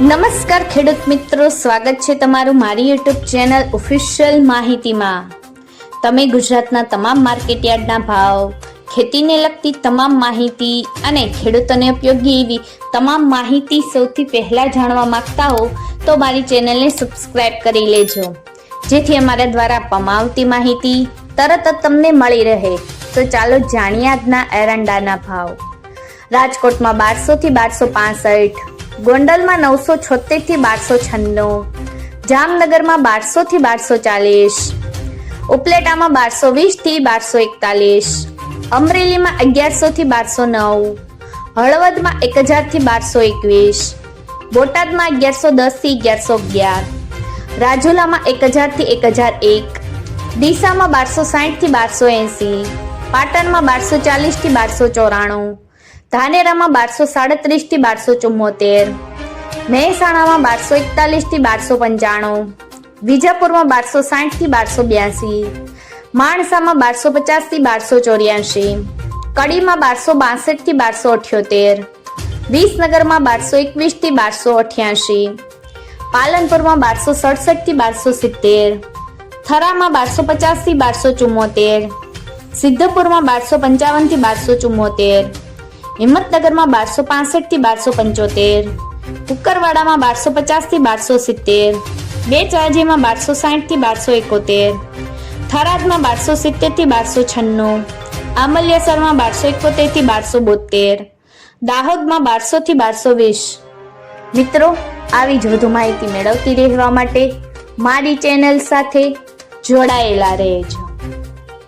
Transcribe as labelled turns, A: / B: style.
A: નમસ્કાર ખેડૂત મિત્રો, સ્વાગત છે તમારું મારી યુટ્યુબ ચેનલ ઓફિશિયલ માહિતીમાં. તમે ગુજરાતના તમામ માર્કેટયાર્ડના ભાવ, ખેતીને લગતી તમામ માહિતી અને ખેડૂતોને ઉપયોગી એવી તમામ માહિતી સૌથી પહેલાં જાણવા માંગતા હો, તો મારી ચેનલને સબસ્ક્રાઇબ કરી લેજો. જેથી અમારા દ્વારા આપવામાં આવતી માહિતી તરત જ તમને મળી રહે. તો ચાલો જાણીએ આજના એરંડાના ભાવ. રાજકોટમાં બારસો થી બારસો પાસઠ ગોંડલમાં નવસો છોતેરથી બારસો છન્નું. જામનગરમાં બારસો થી બારસો ચાલીસ. ઉપલેટામાં બારસો વીસથી બારસો એકતાલીસ. અમરેલીમાં અગિયારસો થી બારસો નવ. હળવદમાં એક હજારથી બારસો એકવીસ. બોટાદમાં અગિયારસો દસથી અગિયારસો અગિયાર. રાજુલામાં એક હજારથી એક. હજાર એક ડીસામાં બારસો સાઠથી બારસો એંસી. પાટણમાં બારસો ચાલીસથી બારસો ચોરાણું. ધાનેરામાં બારસો સાડત્રીસથી બારસો ચુમ્મોતેર. મહેસાણામાં બારસો એકતાલીસથી બારસો પંચાણું. વિજાપુરમાં બારસો સાઠથી બારસો બ્યાસી. માણસામાં બારસો પચાસથી બારસો ચોર્યાસી. કડીમાં બારસો બાસઠથી બારસો અઠ્યોતેર. વિસનગરમાં બારસો એકવીસથી બારસો અઠ્યાસી. પાલનપુરમાં બારસો સડસઠથી બારસો સિત્તેર. થરામાં બારસો પચાસથી બારસો ચુમ્મોતેર. સિદ્ધપુરમાં બારસો પંચાવનથી બારસો ચુમ્મોતેર. હિંમતનગરમાં બારસો પાસઠથી બારસો પંચોતેર, કુકરવાડામાં બારસો પચાસથી બારસો સિત્તેર, બે ચાર્જીમાં બારસો સાઠથી બારસો એકોતેર, થરાદમાં બારસો સિત્તેરથી બારસો છન્નું, આમલ્યાસરમાં બારસો એકોતેરથી બારસો બોતેર, દાહોદમાં બારસો થી બારસો વીસ. મિત્રો, આવી જ વધુ માહિતી મેળવતી રહેવા માટે મારી ચેનલ સાથે જોડાયેલા રહેજો.